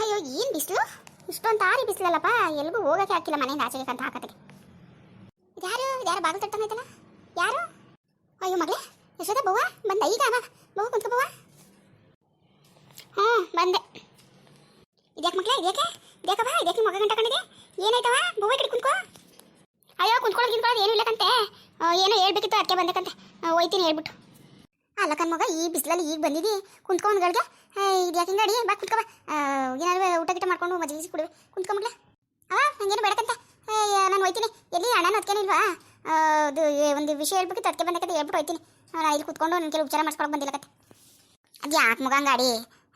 ಅಯ್ಯೋ, ಏನು ಬಿಸಿಲು? ಇಷ್ಟೊಂದು ತಾರಿ ಬಿಸಿಲಲ್ಲಪ್ಪ. ಎಲ್ಗೂ ಹೋಗಕ್ಕೆ ಹಾಕಿಲ್ಲ ಮನೆಯಿಂದ ಆಚೆಗೆ ಅಂತ ಹಾಕತ್ತೆ ಯಾರು? ಯಾರು ಬಾಗಿಲು ತಟ್ಟನೈತಲ್ಲ ಯಾರು? ಅಯ್ಯೋ, ಮಗಳೇ ಯಶೋದ ಬವ್ವ, ಬಂದ. ಈಗ ಅವ ಬವ್ವ ಕುಂತ್ಕೋಬವ್ವ ಹ್ಞೂ, ಬಂದೆ. ಇದ್ಯಾಕೆ ಮಗಳೇ, ಇದ್ಯಾಕೆ? ಇದ್ಯಾಕವ ಇದ್ಯಾಕೆ ಮಗ ಗಂಟ ಕಂಡಿದೆ ಏನಾಯ್ತವ ಬವ್ವ ಕಡೆ ಕುಂತ್ಕೋ. ಅಯ್ಯೋ, ಕುಂತ್ಕೊಳ್ಳೋದು ಏನೂ ಇಲ್ಲ ಕಂತೆ. ಏನೋ ಹೇಳ್ಬೇಕಿತ್ತು, ಅದಕ್ಕೆ ಬಂದಕ್ಕಂತೆ ಹೋಯ್ತೀನಿ ಹೇಳ್ಬಿಟ್ಟು. ಅಲ್ಲ ಮಗ, ಈ ಬಿಸಿಲಲ್ಲಿ ಈಗ ಬಂದಿದ್ದಿ ಕುಂತ್ಕೊಂಡ್ಗಳಿಗೆ ಇದು ಯಾಕೆ ಗಾಡಿ ಬಾ, ಕುಂತ್ಕೋ ಏನಾದ್ರು ಊಟ ಗಿಟ ಮಾಡ್ಕೊಂಡು ಮಜ್ಜಿಗೆ ಕುಡಿವೆ ಕುಂತ್ಕೊ ಅವಾ ನಂಗೇನು ಬೇಡಕಂತ ನಾನು ಹೋಯ್ತೀನಿ. ಎಲ್ಲಿ ಅಣ್ಣನ ಅದಕ್ಕೇನಿಲ್ವಾ ಅದು ಒಂದು ವಿಷಯ ಹೇಳ್ಬಿಟ್ಟು ಅದಕ್ಕೆ ಬಂದಕ್ಕೆ ಹೇಳ್ಬಿಟ್ಟು ಹೋಯ್ತೀನಿ. ನಾ ಇಲ್ಲಿ ಕುತ್ಕೊಂಡು ನನ್ನ ಕೆಲವು ಉಪಚಾರ ಮಾಡಿಸ್ಕೊಳಕ್ಕೆ ಬಂದಿಲ್ಲ ಕತೆ. ಅದು ಯಾಕೆ ಮಗ ಗಾಡಿ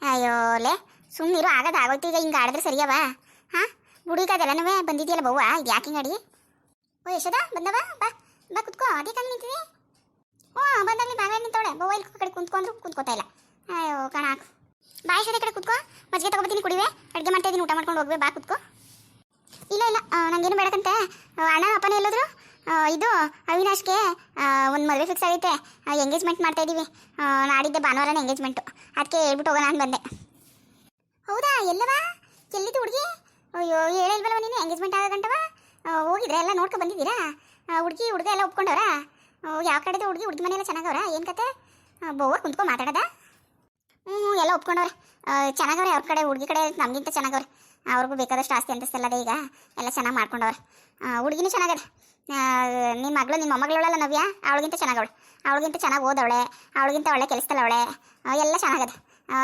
ಅಯ್ಯೋ, ಲೇ ಸುಮ್ಮನಿರು ಆಗೋದು ಆಗೋಯ್ತು. ಈಗ ಹಿಂಗೆ ಆಡಿದ್ರೆ ಸರಿಯವ? ಹಾಂ? ಹುಡುಗ ಅದೆಲ್ಲನೂ ಬಂದಿದೆಯಲ್ಲ ಬವ್ವ? ಇದು ಯಾಕೆ ಹಿಂಗಾಡಿ ಓ ಯಶೋದ ಬಂದವ? ಬಾ ಬಾ, ಕುತ್ಕೋ. ಅದೇ ಕಂಡು ನಿಂತಿದೆ. ಹ್ಞೂ ಬಂದಾಗಲಿ ಬಾಗಿಲ ನಿಂತವಳೆ. ಮೊಬೈಲ್ ಕಡೆ ಕುಂತ್ಕೊಂಡ್ರು ಕುಂತ್ಕೋತಾ ಇಲ್ಲ. ಅಯ್ಯೋ ಕಣ ಹಾಕು. ಬಾ ಯಶೋದ ಈ ಕಡೆ ಕುತ್ಕೋ. ಮಜ್ಜಿಗೆ ತಗೋಬತ್ತೀನಿ ಕುಡಿವೆ. ಅಡುಗೆ ಮಾಡ್ತಾ ಇದ್ದೀನಿ ಊಟ ಮಾಡ್ಕೊಂಡು ಹೋಗ್ಬೇಕು ಬಾ ಕುತ್ಕೋ. ಇಲ್ಲ ಇಲ್ಲ ನನಗೇನು ಆ, ಅಣ್ಣ ಅಪ್ಪನ ಎಲ್ಲೋದ್ರು? ಇದು ಅವಿನಾಶ್ಗೆ ಒಂದು ಮದುವೆ ಫಿಕ್ಸ್ ಆಗೈತೆ. ಎಂಗೇಜ್ಮೆಂಟ್ ಮಾಡ್ತಾ ಇದ್ದೀವಿ ನಾಡಿದ್ದೆ ಭಾನುವಾರನೇ ಎಂಗೇಜ್ಮೆಂಟು ಅದಕ್ಕೆ ಹೇಳ್ಬಿಟ್ಟು ಹೋಗೋಣ ಅಂತ ಬಂದೆ. ಹೌದಾ ಎಲ್ಲವಾ? ಎಲ್ಲಿದ್ದು ಹುಡುಗಿ? ಅಯ್ಯೋ ಹೇಳಿಲ್ವಲ್ಲ ನೀನು ಎಂಗೇಜ್ಮೆಂಟ್ ಆಗೋ ಗಂಟವ ಹೋಗಿದ್ರೆ? ಎಲ್ಲ ನೋಡ್ಕೊ ಬಂದಿದ್ದೀರಾ? ಹುಡುಗಿ ಹುಡುಗ ಎಲ್ಲ ಒಪ್ಕೊಂಡವ್ರ? ಯಾವ ಕಡೆದು ಹುಡುಗಿ ಹುಡುಗಿ ಮನೆಯೆಲ್ಲ ಚೆನ್ನಾಗವ್ರ? ಏನು ಕತೆ? ಬೋವ ಕುಂತ್ಕೊ ಮಾತಾಡೋದ? ಹ್ಞೂ ಎಲ್ಲ ಒಪ್ಕೊಂಡವ್ರೆ. ಚೆನ್ನಾಗವ್ರೆ ಅವ್ರ ಕಡೆ, ಹುಡುಗಿ ಕಡೆ, ನಮಗಿಂತ ಚೆನ್ನಾಗವ್ರೆ. ಅವ್ರಿಗೂ ಬೇಕಾದಷ್ಟು ಆಸ್ತಿ ಅಂತಸ್ತಲ್ಲದೆ ಈಗ, ಎಲ್ಲ ಚೆನ್ನಾಗಿ ಮಾಡ್ಕೊಂಡವ್ರೆ. ಹುಡುಗಿನೂ ಚೆನ್ನಾಗದೆ ನಿಮ್ಮ ಮಗಳು ನಿಮ್ಮ ಮೊಮ್ಮಗಳಲ್ಲ ನವ್ಯ? ಅವಳಿಗಿಂತ ಚೆನ್ನಾಗವಳೆ. ಅವಳಿಗಿಂತ ಚೆನ್ನಾಗಿ ಓದವಳೆ. ಅವಳಿಗಿಂತ ಒಳ್ಳೆ ಕೆಲಸದಲ್ಲವಳೆ ಎಲ್ಲ ಚೆನ್ನಾಗದೆ.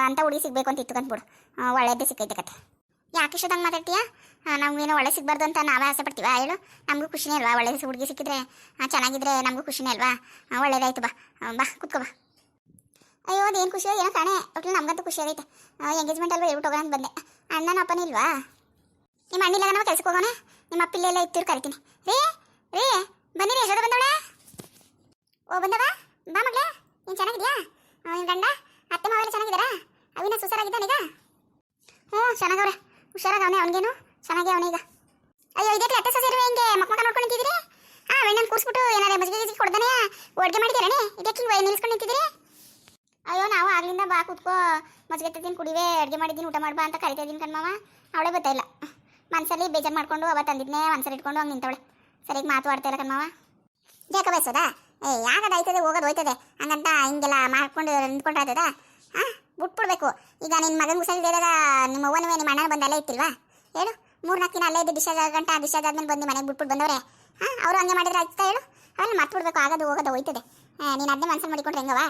ಅಂತ ಹುಡುಗಿ ಸಿಗಬೇಕು ಅಂತ ಇತ್ತುಕೊಂಡ್ಬಿಡು ಒಳ್ಳೆಯದೇ ಸಿಕ್ಕೈತೆ ಕತೆ. ಯಾಕೆ ಇಷ್ಟೊಂದಂಗೆ ಮಾತಾಡ್ತೀಯ? ನಮಗೇನೋ ಒಳ್ಳೆ ಸಿಗಬಾರ್ದು ಅಂತ ನಾವೇ ಆಸೆ ಪಡ್ತೀವ ಹೇಳು. ನಮಗೂ ಖುಷಿನೇ ಅಲ್ವಾ ಒಳ್ಳೆ ಹುಡುಗಿ ಸಿಕ್ಕಿದ್ರೆ ಚೆನ್ನಾಗಿದ್ರೆ ನಮಗೂ ಖುಷಿನೇ ಅಲ್ವಾ ಒಳ್ಳೇದಾಯ್ತು, ಬಾ. ಬಾ, ಕೂತ್ಕೋ, ಬಾ. ಅಯ್ಯೋ, ಅದೇನು ಖುಷಿ? ಏನೋ ಕಾಣೆ ಒಟ್ಟು ನಮಗಂತೂ ಖುಷಿ ಆಗೈತೆ. ಎಂಗೇಜ್ಮೆಂಟ್ ಅಲ್ವಾ ಹೇಳ್ಬಿಟ್ಟು ಹೋಗೋಣ ಬಂದೆ. ಅಣ್ಣನ ಅಪ್ಪನ ಇಲ್ವಾ? ನಿಮ್ಮ ಅಣ್ಣಿಲ್ಲ ನಾವು ಕೆಲ್ಸಕ್ಕೆ ಹೋಗೋಣ? ನಿಮ್ಮ ಅಪ್ಪ ಇಲ್ಲೆಲ್ಲ ಇತ್ತಿರು ಕರಿತೀನಿ. ರೇ ರೇ, ಬನ್ನಿ ರೀ ಯಶೋದ ಬಂದವಳೆ? ಓ, ಬಂದವ? ಬಾ ಮಗಳೇ. ನೀನು ಚೆನ್ನಾಗಿದ್ಯಾ? ನಿನ್ನ ಗಂಡ? ಅತ್ತೆ ಮಾವೆಲ್ಲ ಚೆನ್ನಾಗಿದ್ದಾರಾ? ಅವಿನ ಸುಸಾರಾಗಿದ್ದಾನೀಗ ಹ್ಞೂ ಚೆನ್ನಾಗವ್ರೆ ಹುಷಾರಾಗವನೆ ಅವನಿಗೇನು? ಚೆನ್ನಾಗಿ ಅವನೀಗ ಅಯ್ಯೋ, ಇದೇ ಅತ್ತೆ ಸೊಸೆರು ಹಿಂಗೆ ಮಕ್ಕ ನೋಡ್ಕೊಂಡು ನಿಂತಿದ್ದೀರಿ ಹಾ ವೆಣ್ಣನ್ ಕೂರಿಸ್ಬಿಟ್ಟು ಏನಾರ ಮಜ್ಜಿಗೆ ಗಿಜ್ಜಿಗೆ ಕೊಡ್ದಾನೆ? ಅಡುಗೆ ಮಾಡಿದ್ದೀರನೇ ಇದಕ್ಕೆ ಹಿಂಗೆ ನಿಲ್ಸ್ಕೊಂಡು ನಿಂತಿದ್ದೀರಿ? ಅಯ್ಯೋ, ನಾವು ಆಗ್ಲಿಂದ ಬಾ, ಕೂತ್ಕೋ. ಮಜ್ಜಿಗೆ ತತ್ತೀನಿ ಕುಡಿವೆ, ಅಡುಗೆ ಮಾಡಿದ್ದೀನಿ, ಊಟ ಮಾಡ್ಬಾ ಅಂತ ಕರಿತಾ ಇದ್ದೀನಿ ಕಣ್ಮವ. ಅವಳೇ ಗೊತ್ತಾ ಇಲ್ಲ. ಮನಸ್ಸಲ್ಲಿ ಬೇಜಾರು ಮಾಡ್ಕೊಂಡು ಅವ ತಂದಿದ್ನೇ, ಮನ್ಸಲ್ಲಿ ಇಟ್ಕೊಂಡು ಹಂಗೆ ನಿಂತವಳೆ. ಸರಿಯಾಗಿ ಮಾತಾಡ್ತಾ ಇಲ್ಲ ಕಣ್ಮವ. ಜಾಕ ಬಯಸೋದಾ ಏ, ಯಾಕದ ಆಯ್ತದೆ, ಹೋಗೋದು ಹೋಯ್ತದೆ. ಹಂಗಂತ ಹಿಂಗೆಲ್ಲ ಮಾಡ್ಕೊಂಡು ನಿಂತ್ಕೊಂಡ್ರಾಯ್ತದ ಹಾಂ ಬಿಟ್ಬಿಡ್ಬೇಕು. ಈಗ ನಿನ್ನ ಮಗನ ಹುಷಾರಿದಾಗ ನಿಮ್ಮ ಅವ್ವನೂ ನಿಮ್ಮ ಅಣ್ಣನ ಬಂದು ಅಲ್ಲೇ ಇತ್ತಿಲ್ವಾ ಹೇಳು ಮೂರು ನಾಲ್ಕು ದಿನ ಅಲ್ಲೇ ಇದ್ದು ಡಿಸ್ಚಾರ್ಜ್ ಗಂಟ ಡಿಸ್ಚಾರ್ಜ್ ಆದ್ಮೇಲೆ ಬಂದು ಮನೆಗೆ ಬಿಟ್ಬಿಟ್ಟು ಬಂದವ್ರೆ. ಹಾಂ, ಅವರು ಹಂಗೆ ಮಾಡಿದ್ರೆ ಆಯ್ತಾ ಹೇಳು. ಅವನ್ನ ಮರ್ತು ಬಿಡ್ಬೇಕು ಆಗೋದು ಹೋಗೋದು ಹೋಯ್ತದೆ. ನೀನು ಅದನ್ನೇ ಮನ್ಸಲ್ಲಿ ಮಾಡಿಕೊಂಡ್ರೆ ಹೆಂಗವಾ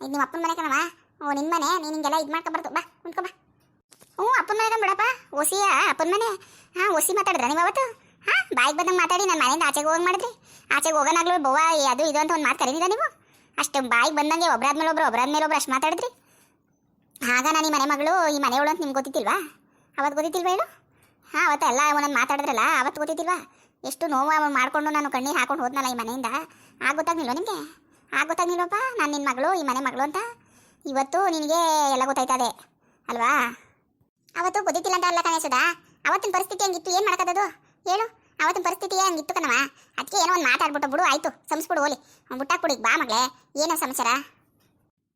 ಇದು ನಿಮ್ಮ ಅಪ್ಪನ ಮನೆ ಕಣವಾ ಓ ನಿನ್ನ ಮನೆ? ನೀನು ಹಿಂಗೆಲ್ಲ ಇದು ಮಾಡ್ಕೊಬಾರ್ದು ಬಾ, ಕುಂತ್ಕೊ ಬಾ. ಹ್ಞೂ, ಅಪ್ಪನ ಮನೆ ಬಿಡಪ್ಪ. ಒಸಿಯ ಅಪ್ಪನ ಮನೆ? ಹಾಂ ಒಸಿ ಮಾತಾಡಿದ್ರ ನೀವು ಅವತ್ತು? ಹಾಂ, ಬಾಯಿಗೆ ಬಂದಂಗೆ ಮಾತಾಡಿ ನನ್ನ ಮನೆಯಿಂದ ಆಚೆಗೆ ಹೋಗಿ ಮಾಡಿದ್ರಿ. ಆಚೆಗೆ ಹೋಗೋನಾಗ್ಲೂ ಬವ್ವ ಅದು ಇದು ಅಂತ ಒಂದು ಮಾತು ನೀವು? ಅಷ್ಟು ಬಾಯಿಗೆ ಬಂದಂಗೆ ಒಬ್ಬರಾದ್ಮೇಲೆ ಒಬ್ರು ಒಬ್ಬರಾದ್ಮೇಲೆ ಒಬ್ರು ಅಷ್ಟು ಮಾತಾಡಿದ್ರಿ. ಆಗ ನಾನು ಈ ಮನೆ ಮಗಳು ಈ ಮನೆಯವಳು ಅಂತ ನಿಮ್ಗೆ ಗೊತ್ತಿತ್ತಿಲ್ವಾ? ಅವತ್ತು ಗೊತ್ತಿತ್ತಿಲ್ವಾ ಹೇಳು? ಹಾಂ, ಅವತ್ತು ಎಲ್ಲ ಒಂದೊಂದು ಮಾತಾಡಿದ್ರಲ್ಲ ಅವತ್ತು ಗೊತ್ತಿತ್ತಿಲ್ವಾ? ಎಷ್ಟು ನೋವು ಮಾಡಿಕೊಂಡು ನಾನು ಕಣ್ಣಿ ಹಾಕೊಂಡು ಹೋದ್ನಲ್ಲ ಈ ಮನೆಯಿಂದ? ಆಗ ಗೊತ್ತಾಗ್ನಿಲ್ವ ನಿಮಗೆ? ಆಗ ಗೊತ್ತಾಗ್ನಿಲ್ವಪ್ಪ ನಾನು ನಿನ್ನ ಮಗಳು, ಈ ಮನೆ ಮಗಳು ಅಂತ? ಇವತ್ತು ನಿನಗೆ ಎಲ್ಲ ಗೊತ್ತಾಯ್ತದೆ, ಅಲ್ವಾ? ಅವತ್ತು ಗೊತ್ತಿತ್ತಿಲ್ಲ ಅಂತ ಅಲ್ಲ ಕಣೇಶದ ಅವತ್ತಿನ ಪರಿಸ್ಥಿತಿ ಹಂಗಿತ್ತು, ಏನು ಮಾಡೋಕ್ಕದು ಹೇಳು. ಅವತ್ತಿನ ಪರಿಸ್ಥಿತಿ ಹಂಗಿತ್ತು ಕಣವ ಅದಕ್ಕೆ ಏನೋ ಒಂದು ಮಾತಾಡ್ಬಿಟ್ಟು ಬಿಡು, ಆಯ್ತು. ಸಂಸ್ಬಿಡು, ಹೋಲಿ. ಬುಟ್ಟಾಕ್ಬಿಡಿ ಬಾ ಮಗಳೇ. ಏನೋ ಸಮಾಚಾರ?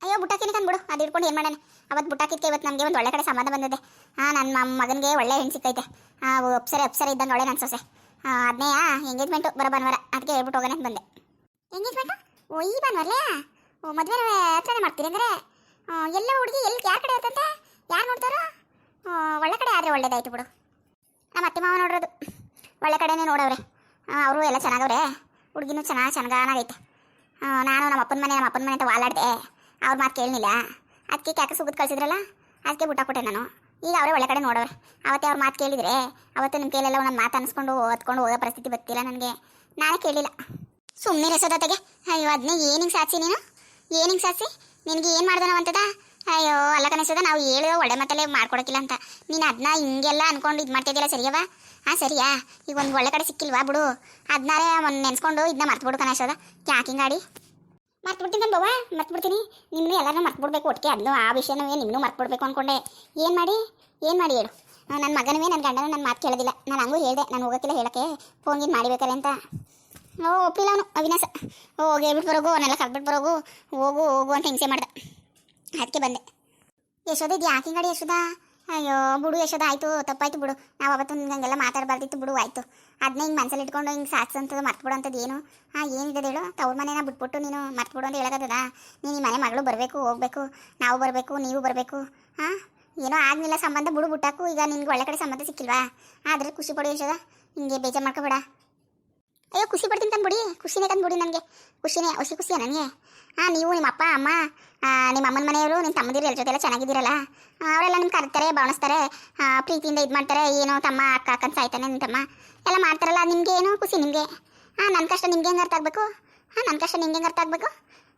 ಅಯ್ಯೋ ಬುಟ್ಟಾಕಿನ ಬಿಡು. ಅದು ಹಿಡ್ಕೊಂಡು ಏನು ಮಾಡೋಣ? ಅವತ್ತು ಬುಟ್ಟಾಕಿದ್ಕೆ ಇವತ್ತು ನಮಗೆ ಒಂದು ಒಳ್ಳೆ ಕಡೆ ಸಂಬಂಧ ಬಂದಿದೆ. ಹಾಂ ನನ್ನ ಮಗನಿಗೆ ಒಳ್ಳೆ ಹೆಣ್ಣು ಸಿಕ್ಕೈತೆ. ಹಾಂ ಅಪ್ಸರೆ ಅಪ್ಸರೆ ಇದ್ದಂಗೆ ಒಳ್ಳೆ ನನ್ನ ಸೊಸೆ. ಅದನ್ನೇ ಎಂಗೇಜ್ಮೆಂಟು ಬರೋ ಭಾನುವಾರ. ಅದಕ್ಕೆ ಹೇಳ್ಬಿಟ್ಟು ಹೋಗೋಣ ಅಂತ ಬಂದೆ. ಎಂಗೇಜ್ಮೆಂಟು ಓ ಈ ಭಾನುವಾರಲೇ? ಓ ಮದುವೆ ಹತ್ರನೇ ಮಾಡ್ತೀರಿ ಅಂದರೆ ಎಲ್ಲ ಹುಡುಗಿ ಎಲ್ಲಿ ಯಾರ ಕಡೆ ಇರ್ತಂತೆ ಯಾರು ನೋಡ್ತಾರೋ? ಒಳ್ಳೆ ಕಡೆ ಆದರೆ ಒಳ್ಳೇದಾಯ್ತು ಬಿಡು. ನಮ್ಮ ಅತ್ತೆ ಮಾವ ನೋಡೋದು ಒಳ್ಳೆ ಕಡೆನೇ ನೋಡವ್ರೆ. ಅವರು ಎಲ್ಲ ಚೆನ್ನಾಗವ್ರೆ. ಹುಡುಗಿನೂ ಚೆನ್ನಾಗಿ ಚೆನ್ನಾಗೈತೆ ನಾನು ನಮ್ಮ ಅಪ್ಪನ ಮನೆ ನಮ್ಮ ಅಪ್ಪನ ಮನೆ ಅಂತ ವಾಲಾಡ್ದೆ. ಅವ್ರ ಮಾತು ಕೇಳಲಿಲ್ಲ ಅದಕ್ಕೆ ಕ್ಯಾಕ ಸುಗದ್ ಕಳ್ಸಿದ್ರಲ್ಲ? ಅದಕ್ಕೆ ಊಟ ಕೊಟ್ಟೆ ನಾನು. ಈಗ ಅವರೇ ಒಳ್ಳೆ ಕಡೆ ನೋಡವ್ರೆ. ಅವತ್ತೇ ಅವ್ರ ಮಾತು ಕೇಳಿದರೆ ಅವತ್ತು ನಿಮ್ಮ ಕೇಳೆಲ್ಲ ಒಂದು ಮಾತು ಅನ್ಸ್ಕೊಂಡು ಓದ್ಕೊಂಡು ಹೋಗೋ ಪರಿಸ್ಥಿತಿ ಬರ್ತಿಲ್ಲ ನನಗೆ. ನಾನೇ ಕೇಳಿಲ್ಲ. ಸುಮ್ಮನೆ ರಸೋದತೆಗೆ ಅಯ್ಯೋ ಅದನ್ನ ಏನಿಂಗ್ ಸಾಧಿಸಿ ನೀನು? ಏನಿಂಗ್ ಸಾಧಿಸಿ? ನಿನಗೆ ಏನು ಮಾಡ್ದನೋ ಅಂತದ? ಅಯ್ಯೋ, ಅಲ್ಲ ಕನಸದ ನಾವು ಹೇಳೋ ಒಳ್ಳೆ ಮತ್ತಲ್ಲೇ ಮಾಡ್ಕೊಡೋಕ್ಕಿಲ್ಲ ಅಂತ. ನೀನು ಅದನ್ನ ಹಿಂಗೆಲ್ಲ ಅಂದ್ಕೊಂಡು ಇದು ಮಾಡ್ತಿದ್ದಿಲ್ಲ ಸರಿಯವ ಹಾಂ, ಸರಿಯಾ? ಈಗ ಒಂದು ಒಳ್ಳೆ ಕಡೆ ಸಿಕ್ಕಿಲ್ವಾ ಬಿಡು. ಅದನ್ನಾರೇ ಒಂದು ನೆನೆಸ್ಕೊಂಡು ಇದನ್ನ ಮರ್ತ್ಬಿಡು ಕನಸದ ಯಾಕಿಂಗ್ ಗಾಡಿ ಮರ್ತ್ಬಿಡ್ತೀನಿ ಬವ್ವ ಮರ್ತುಬಿಡ್ತೀನಿ. ನಿಮ್ಮನ್ನು ಎಲ್ಲರೂ ಮರ್ತುಬಿಡ್ಬೇಕು ಒಟ್ಟಿಗೆ ಅದನ್ನು ಆ ವಿಷಯನೂ ನಿಮ್ಮನ್ನು ಮರ್ತುಬಿಡ್ಬೇಕು ಅಂದ್ಕೊಂಡೆ ಏನು ಮಾಡಿ? ಏನು ಮಾಡಿ ಹೇಳು? ನನ್ನ ಮಗನವೇ ನನ್ನ ಗಂಡನೂ ನನ್ನ ಮಾತು ಕೇಳೋದಿಲ್ಲ. ನಾನು ಹಂಗೂ ಹೇಳಿದೆ, ನಾನು ಹೋಗೋಕ್ಕಿಲ್ಲ ಹೇಳೋಕ್ಕೆ. ಫೋನ್ ಗೀನ್ ಮಾಡಿಬೇಕಾರೆ ಅಂತ. ಓ, ಒಪ್ಪಿಲ್ಲ ಅವನು, ಅವಿನಾಶ. ಓ ಹೇಳ್ಬಿಟ್ಟು ಬರೋಗು ಅವನ್ನೆಲ್ಲ ಕರ್ಬಿಟ್ಟು ಬರೋಗು. ಹೋಗು ಹೋಗು ಅಂತ ಹಿಂಸೆ ಮಾಡ್ದೆ. ಅದಕ್ಕೆ ಬಂದೆ. ಯಶೋದ ಇದು ಯಾಕೆ ಗಾಡಿ ಯಶೋದ ಅಯ್ಯೋ, ಬಿಡು ಯಶೋದ ಆಯಿತು, ತಪ್ಪಾಯ್ತು ಬಿಡು. ನಾವು ಅವತ್ತು ಹಂಗೆಲ್ಲ ಮಾತಾಡಬಾರ್ದಿತ್ತು ಬಿಡು, ಆಯ್ತು. ಅದನ್ನ ಹಿಂಗೆ ಮನಸ್ಸಲ್ಲಿ ಇಟ್ಕೊಂಡು ಹಿಂಗೆ ಸಾಕ್ಸಂತದ್ದು ಮರ್ತು ಬಿಡು ಅಂತದ್ದು ಏನು? ಹಾಂ ಏನಿದೆ ಹೇಳು? ತವ್ರ ಮನೇನ ಬಿಟ್ಬಿಟ್ಟು ನೀನು ಮರ್ತು ಬಿಡು ಅಂತ ಹೇಳಕತ್ತದ? ನೀನು ಈ ಮನೆ ಮಗಳು ಬರಬೇಕು, ಹೋಗಬೇಕು, ನಾವು ಬರಬೇಕು, ನೀವು ಬರಬೇಕು, ಹಾಂ? ಏನೋ ಆಗಲಿಲ್ಲ ಸಂಬಂಧ, ಬಿಡು ಬಿಟ್ಟಾಕು, ಈಗ ನಿನ್ಗೆ ಒಳ್ಳೆ ಕಡೆ ಸಂಬಂಧ ಸಿಕ್ಕಿಲ್ವಾ? ಆದ್ರೆ ಖುಷಿ ಪಡೋ ಇಷ್ಟದ ಹಿಂಗೆ ಬೇಜಾರು ಮಾಡ್ಕೋಬೇಡ. ಅಯ್ಯೋ ಖುಷಿ ಪಡ್ತೀನಿ ತಂದ್ಬಿಡಿ ಖುಷಿನೇ ತಂದ್ಬಿಡಿ ನನಗೆ. ಖುಷಿನೇ ಖುಷಿ ಖುಷಿಯ ನನಗೆ? ಹಾಂ ನೀವು ನಿಮ್ಮ ಅಪ್ಪ ಅಮ್ಮ ನಿಮ್ಮ ಅಮ್ಮನ ಮನೆಯವರು ನಿಮ್ಮ ತಮ್ಮದಿರು ಎಲ್ಲ ಜೊತೆ ಎಲ್ಲ ಚೆನ್ನಾಗಿದ್ದೀರಲ್ಲ? ಅವರೆಲ್ಲ ನಿಮ್ಮ ಕರೀತಾರೆ ಬಾವಣಿಸ್ತಾರೆ ಆ, ಪ್ರೀತಿಯಿಂದ ಇದು ಮಾಡ್ತಾರೆ ಏನೋ ತಮ್ಮ ಅಕ್ಕ ಅಕ್ಕನ ಸಾಯ್ತಾನೆ ನಿಮ್ಮ ತಮ್ಮ. ಎಲ್ಲ ಮಾಡ್ತಾರಲ್ಲ ನಿಮಗೆ ಏನೋ ಖುಷಿ ನಿಮಗೆ? ಹಾಂ ನನ್ನ ಕಷ್ಟ ನಿಮ್ಗೆ ಹೆಂಗೆ ಅರ್ಥ ಆಗಬೇಕು? ಹಾಂ ನನ್ನ ಕಷ್ಟ ನಿಮ್ಗೆ ಹೆಂಗೆ ಅರ್ಥ ಆಗಬೇಕು?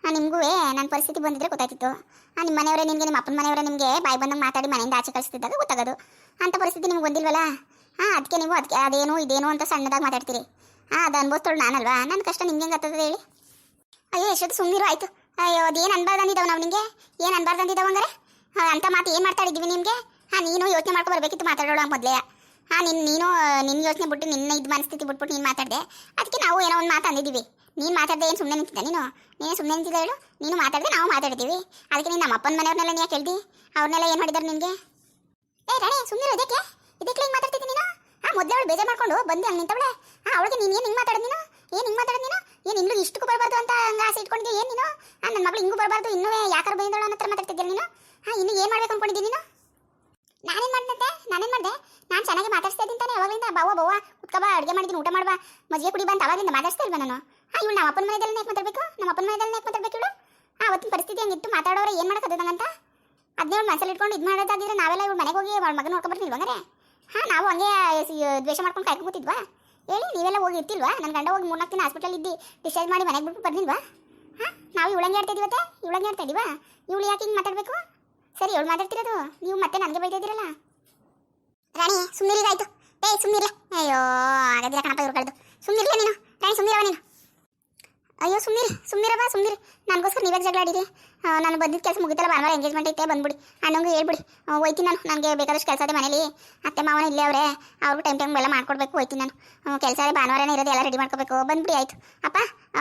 ಹಾಂ ನಿಮಗೂ ನನ್ನ ಪರಿಸ್ಥಿತಿ ಬಂದಿದ್ರೆ ಗೊತ್ತಾಯ್ತಿತ್ತು. ನಿಮ್ಮ ಮನೆಯವರೇ ನಿಮಗೆ ನಿಮ್ಮ ಅಪ್ಪನ ಮನೆಯವರೇ ನಿಮಗೆ ಬಾಯಿ ಬಂದಂಗೆ ಮಾತಾಡಿ ಮನೆಯಿಂದ ಆಚೆ ಕಳಿಸ್ತಿದ್ದಾಗ ಗೊತ್ತಾಗೋದು. ಅಂಥ ಪರಿಸ್ಥಿತಿ ನಿಮ್ಗೆ ಬಂದಿಲ್ವಲ್ಲ? ಹಾಂ ಅದಕ್ಕೆ ನೀವು ಅದಕ್ಕೆ ಅದೇನು ಇದೇನು ಅಂತ ಸಣ್ಣದಾಗಿ ಮಾತಾಡ್ತೀರಿ. ಹಾಂ ಅದು ಅನ್ಬೋಸ್ತೋಳು ನಾನಲ್ವಾ? ನನ್ನ ಕಷ್ಟ ನಿಮ್ಗೆ ಹೆಂಗೆ ಆಗ್ತದೆ ಹೇಳಿ? ಅಯ್ಯೋ, ಎಷ್ಟೊತ್ತು ಸುಮ್ಮನಿರು ಆಯ್ತು. ಅಯ್ಯೋ ಅದೇನು ಅನ್ಬಾರ್ದು ಅಂದಿದ್ದಾವೆ ನಾವು ನಿಮಗೆ ಏನು ಅನ್ಬಾರ್ದು ಅಂದಿದ್ದಾವೆ ಹಂಗಾರೆ? ಅಂತ ಮಾತು ಏನು ಮಾತಾಡಿದೀವಿ ನಿಮಗೆ? ಹಾಂ, ನೀನು ಯೋಚನೆ ಮಾಡ್ಕೊ ಬರಬೇಕಿತ್ತು ಮಾತಾಡೋಣ ಮೊದಲೇ. ಹಾಂ ನಿನ್ನ ನೀನು ನಿನ್ನ ಯೋಚನೆ ಬಿಟ್ಟು ನಿನ್ನ ಇದು ಮನಸ್ಥಿತಿ ಬಿಟ್ಬಿಟ್ಟು ನೀನು ಮಾತಾಡಿದೆ. ಅದಕ್ಕೆ ನಾವು ಏನೋ ಒಂದು ಮಾತು ಅಂದಿದ್ದೀವಿ. ನೀನು ಮಾತಾಡಿದೆ ಏನು ಸುಮ್ಮನೆ ನಿಂತಿದ್ದ ನೀನು? ನೀನು ಸುಮ್ಮನೆ ನಿಂತಿದ್ದ ಹೇಳು? ನೀನು ಮಾತಾಡಿದೆ ನಾವು ಮಾತಾಡ್ತೀವಿ ಅದಕ್ಕೆ ನೀನು ನಮ್ಮ ಅಪ್ಪನ ಮನೆಯವ್ರನ್ನೆಲ್ಲ ನೀ ಯಾಕೆ ಹೇಳ್ದಿ ಅವ್ರನ್ನೆಲ್ಲ ಏನು ಮಾಡಿದಾರೆ ನಿಮಗೆ ಏ ರಾಣಿ ಸುಮ್ಮನೆ ಇದಕ್ಕೆ ಇದಕ್ಕೆ ಹಿಂಗೆ ಮಾತಾಡ್ತಿದ್ದೆ ನೀನು? ಹಾಂ ಮೊದಲೇ ಅವಳು ಬೇಜಾರು ಮಾಡ್ಕೊಂಡು ಬಂದೆ ಹಂಗೆ ನಿಂತವಳೆ. ಆ, ಅವಳಿಗೆ ನೀನು ಏನು ಹಿಂಗೆ ಮಾತಾಡೋದು ನೀನು? ಏನು ಹಿಂಗೆ ಮಾತಾಡೋದು ನೀನು? ಏನು ಇನ್ನು ಇಷ್ಟಕ್ಕೂ ಬರಬಾರ್ದು ಅಂತ ಹಂಗೆ ಆಸೆ ಇಟ್ಕೊಂಡಿದ್ದೆ ಏನು ನೀನು? ಆ ನನ್ನ ಮಗಳು ಹಿಂಗೂ ಬರಬಾರ್ದು, ಇನ್ನೂ ಯಾಕಾರ ಬಂದಿದ್ದಳು ಅನ್ನೋ ಹತ್ರ ಮಾತಾಡ್ತಿದ್ದೆ ನೀನು? ಹಾಂ ಇನ್ನು ಏನು ಮಾಡ್ಬೇಕು ಅಂದ್ಕೊಂಡಿದ್ದೀನಿ ನೀನು? ನಾನೇನು ಮಾಡ್ದೆ ನಾನೇನು ಮಾಡಿದೆ? ನಾನು ಚೆನ್ನಾಗಿ ಮಾತಾಡ್ಸ್ತಾ ಇದ್ದೀನಿ ತಾನೆ ಯಾವಾಗಲಿಂದ ಬಾವ ಬಾವ ಕುತ್ಕಬಾ ಅಡುಗೆ ಮಾಡಿದ್ದೀನಿ ಊಟ ಮಾಡುವ ಮಜ್ಜಿಗೆ ಕುಡಿ ಬಂತ ಅವಾಗಿಂದ ಮಾತಾಡ್ಸ್ತಾ ಇಲ್ವಾ ನಾನು? ಹಾಂ ಇವಳು ನಮ್ಮ ಅಪ್ಪನ ಮನೆಯಲ್ಲಿ ಯಾಕೆ ಮಾತಾಡಬೇಕು? ನಮ್ಮ ಅಪ್ಪನ ಮನೆಯಲ್ಲಿ ಯಾಕೆ ಮಾತಾಡಬೇಕು ಇವಳು? ಅವತ್ತಿನ ಪರಿಸ್ಥಿತಿ ಹಂಗಿತ್ತು? ಮಾತಾಡೋರು ಏನು ಮಾಡೋಕ್ಕದಂಗಂತ ಅದನ್ನೇ ಅವ್ಳು ಮನಸ್ಸಲ್ಲಿ ಇಟ್ಕೊಂಡು ಇದು ಮಾಡೋದಾದ್ರೆ ನಾವೆಲ್ಲ ಇವಳು ಮನೆಗೆ ಹೋಗಿ ಅವಳ ಮಗನ ಬರ್ತೀವಿ ಹಂಗಾರೆ? ಹಾಂ, ನಾವು ಹಂಗೆ ದ್ವೇಷ ಮಾಡ್ಕೊಂಡು ಕಾಯ್ಕೊಂಬತ್ತಿದ್ವಾ ಹೇಳಿ, ನೀವೆಲ್ಲ ಹೋಗಿ ಇರ್ತಿಲ್ವಾ? ನನ್ನ ಗಂಡ ಹೋಗಿ ಮೂರ್ನಾಲ್ಕು ದಿನ ಹಾಸ್ಪಿಟಲ್ ಇದ್ದು ಡಿಸ್ಚಾರ್ಜ್ ಮಾಡಿ ಮನೆಗೆ ಬಿಟ್ಟು ಬಂದಿಲ್ವಾ ಹಾಂ, ನಾವು ಇವಳಂಗೆ ಆಡ್ತಾ ಇದೀವತ್ತೆ? ಇವಳಂಗೆ ಆಡ್ತಾ ಇದೀವಾ? ಇವಳು ಯಾಕೆ ಹಿಂಗೆ ಮಾತಾಡಬೇಕು? ಸರಿ ಇವಳು ಮಾತಾಡ್ತಿರೋದು, ನೀವು ಮತ್ತೆ ನನಗೆ ಬೈತಾ ಇದ್ದೀರಲ್ಲ? ರಾಣಿ ಸುಮ್ಮನಿರಿಗಾಯ್ತು ಏಯ್ ಸುಮ್ಮನಿರ್ಲೆ ಅಯ್ಯೋ ಆಗದಿಲ್ಲ ಕಣಪ್ಪ ಇವ್ರು ಕಳೆದು. ಸುಮ್ಮನಿರ್ಲೆ ನೀನು. ರಾಣಿ ಸುಮ್ಮನಿರವ ನೀನು. ಅಯ್ಯೋ ಸುಮ್ಮನಿರಿ ಸುಮ್ಮನಿರವ ಸುಮ್ಮನಿರಿ ನನಗೋಸ್ಕರ ನೀವೇ ಜಗಳ ಆಡಿರಿ. ನಾನು ಬಂದಿದ್ದ ಕೆಲಸ ಮುಗಿತಲ್ಲ, ಭಾನುವಾರ ಎಂಗೇಜ್ಮೆಂಟ್ ಐತೆ, ಬಂದ್ಬಿಡಿ. ಅಣ್ಣಂಗೆ ಹೇಳ್ಬಿಡಿ. ಹೋಯ್ತೀನಿ ನಾನು, ನನಗೆ ಬೇಕಾದಷ್ಟು ಕೆಲಸ ಇದೆ ಮನೇಲಿ. ಅತ್ತೆ, ಮಾವನ ಇಲ್ಲೇ ಅವರೇ. ಅವ್ರು ಟೈಮ್ ಟೈಮ್ ಎಲ್ಲ ಮಾಡ್ಕೊಡ್ಬೇಕು, ಹೋಯ್ತೀನಿ ನಾನು. ಕೆಲಸ ಭಾನುವಾರನೇ ಇರೋದು, ಎಲ್ಲ ರೆಡಿ ಮಾಡ್ಕೋಬೇಕು. ಬಂದ್ಬಿಡಿ, ಆಯ್ತು. ಅಪ್ಪ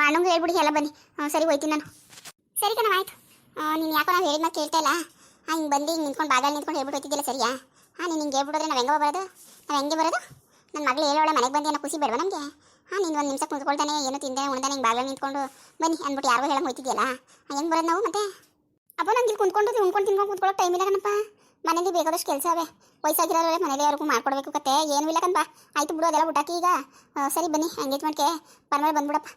ಅಣ್ಣಂಗೆ ಹೇಳ್ಬಿಡಿ, ಎಲ್ಲ ಬನ್ನಿ. ಸರಿ, ಹೋಯ್ತೀನಿ ನಾನು. ಸರಿ ಕಣ ಆಯ್ತು. ನೀನು ಯಾಕೋ ನಾನು ಹೇಳಿದ್ನ ಕೇಳ್ತಾ ಇಲ್ಲ? ಹಾಂ ಹಿಂಗೆ ಬಂದು, ಹಿಂಗೆ ನಿಂತ್ಕೊಂಡು ಬಾಗಲ್ಲಿ ನಿಂತ್ಕೊಂಡು ಹೇಳ್ಬಿಟ್ಟು ಹೋಯ್ತಿದ್ದಿಲ್ಲ ಸರಿಯಾ? ಹಾಂ ನೀನು ಹಿಂಗೆ ಹೇಳ್ಬಿಡೋದ್ರೆ ನಾವು ಹೆಂಗೆ ಬರೋದು? ನಾವು ಹೆಂಗೆ ಬರೋದು? ನನ್ನ ಮಗಳು ಹೇಳೋಳೆ, ಮನೆಗೆ ಬಂದು ಏನೋ ಖುಷಿ ಬೇಡವಾ ನಮಗೆ? ಹಾಂ, ನೀನು ಒಂದು ನಿಮಿಷ ಕುಂತ್ಕೊಳ್ತಾನೆ, ಏನು ತಿಂದೆ, ಉಣ್ದಾನೆ, ಹಿಂಗೆ ಬಾಗಲ್ಲಿ ನಿಂತ್ಕೊಂಡು ಬನ್ನಿ ಅಂದ್ಬಿಟ್ಟು ಯಾರಿಗೂ ಹೇಳಂಗೆ ಹೋಯ್ತಿದ್ಯಲ್ಲ? ಹೆಂಗೆ ಬರೋದು ನಾವು ಮತ್ತೆ? ಅಪ್ಪ ನಂಗೆ ಇಲ್ಲಿ ಕುಂತ್ಕೊಂಡು ಉಣ್ಕೊಂಡು ತಿನ್ಕೊಂಡು ಕುಂತ್ಕೊಳ್ಳೋ ಟೈಮ್ ಇಲ್ಲ ಕಣಪ್ಪ. ಮನೇಲಿ ಬೇಕಾದಷ್ಟು ಕೆಲಸ ಅವೆ ವಯಸ್ಸಾಗಿರೋರೆ ಮನೇಲಿ ಅವ್ರಿಗೂ ಮಾಡ್ಕೊಡ್ಬೇಕು ಕತೆ. ಏನೂ ಇಲ್ಲ ಕಣಪ್ಪ. ಆಯ್ತು ಬಿಡು, ಅದೆಲ್ಲ ಬಿಟ್ಟಾಕಿ ಈಗ. ಸರಿ ಬನ್ನಿ ಎಂಗೇಜ್ಮೆಂಟ್ಗೆ ಪರಮೇಲೆ ಬಂದ್ಬಿಡಪ್ಪ.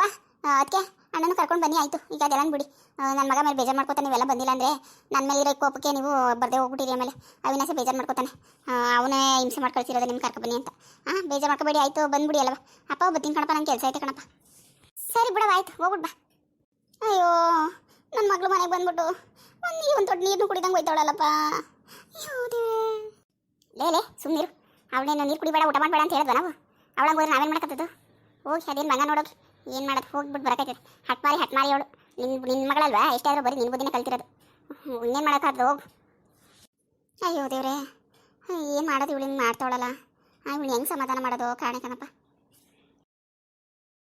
ಬಾ. ಅದಕ್ಕೆ ಅಣ್ಣನ ಕರ್ಕೊಂಡು ಬನ್ನಿ, ಆಯಿತು. ಈಗ ಅದೆಲ್ಲ ಬಿಡಿ ನನ್ನ ಮಗ ಮೇಲೆ ಬೇಜಾರು ಮಾಡ್ಕೊತಾನೆ ನೀವೆಲ್ಲ ಬಂದಿಲ್ಲ ಅಂದರೆ ನನ್ನ ಮೇಲೆ ಇರೋ ಕೋಪಕ್ಕೆ ನೀವು ಬರ್ದೇ ಹೋಗ್ಬಿಟ್ಟಿರಿ ಆಮೇಲೆ ಅವಿನಾಸ ಬೇಜಾರು ಮಾಡ್ಕೊತಾನೆ. ಅವನೇ ಹಿಂಸೆ ಮಾಡ್ಕೊಳ್ತಿರೋದು ನಿಮ್ಮ ಕರ್ಕೊ ಬನ್ನಿ ಅಂತ. ಹಾಂ ಬೇಜಾರು ಮಾಡ್ಕೋಬೇಡಿ, ಆಯಿತು, ಬಂದ್ಬಿಡಿ ಅಲ್ವಾ? ಅಪ್ಪ ಬರ್ತೀನಿ ಕಣಪ್ಪ, ನಂಗೆ ಕೆಲಸ ಐತೆ ಕಣಪ್ಪ. ಸರಿ ಬಿಡವ ಆಯ್ತು, ಹೋಗ್ಬಿಡ್ ಬಾ. ಅಯ್ಯೋ ನನ್ನ ಮಗಳು ಮನೆಗೆ ಬಂದ್ಬಿಟ್ಟು ಒಂದು ಒಂದು ದೊಡ್ಡ ನೀರನ್ನು ಕುಡಿದಂಗೆ ಹೋಯ್ತಾಳಲ್ಲಪ್ಪ. ಹೌದೇ ಲೇ ಲೇ ಸುಮ್ಮನಿರು ಅವಳೇನು ನೀರು ಕುಡಿಬೇಡ, ಊಟ ಮಾಡಬೇಡ ಅಂತ ಹೇಳಿದ್ವ ನಾವು? ಅವಳಂಗೆ ಹೋದ್ರೆ ನಾವೇನು ಮಾಡಕತ್ತದು ಹೋಗಿ, ಅದೇನು ಮಗ ನೋಡೋಕೆ. ಏನು ಮಾಡೋದು ಹೋಗ್ಬಿಟ್ಟು ಬರಕತ್ತೈತೆ ಹಟ್ ಮಾರಿ ಹಟ್ ಮಾರಿ ಅವಳು. ನಿನ್ನ ನಿನ್ನ ಮಗಳಲ್ವಾ? ಎಷ್ಟಾದರೂ ಬರೀ ನಿನ್ನ ಬುದ್ಧಿನೇ ಕಲ್ತಿರೋದು. ಇನ್ನೇನು ಮಾಡೋಕ್ಕಾಗ್ದು ಹೋಗು ಅಯ್ಯೋ ದೇವ್ರೆ. ಏನು ಮಾಡೋದು ಇವಳು ಹಿಂಗೆ ಮಾಡ್ತಾವಳಲ್ಲ. ಇವಳು ಹೆಂಗೆ ಸಮಾಧಾನ ಮಾಡೋದು ಕಾಣೆ ಕಣಪ್ಪ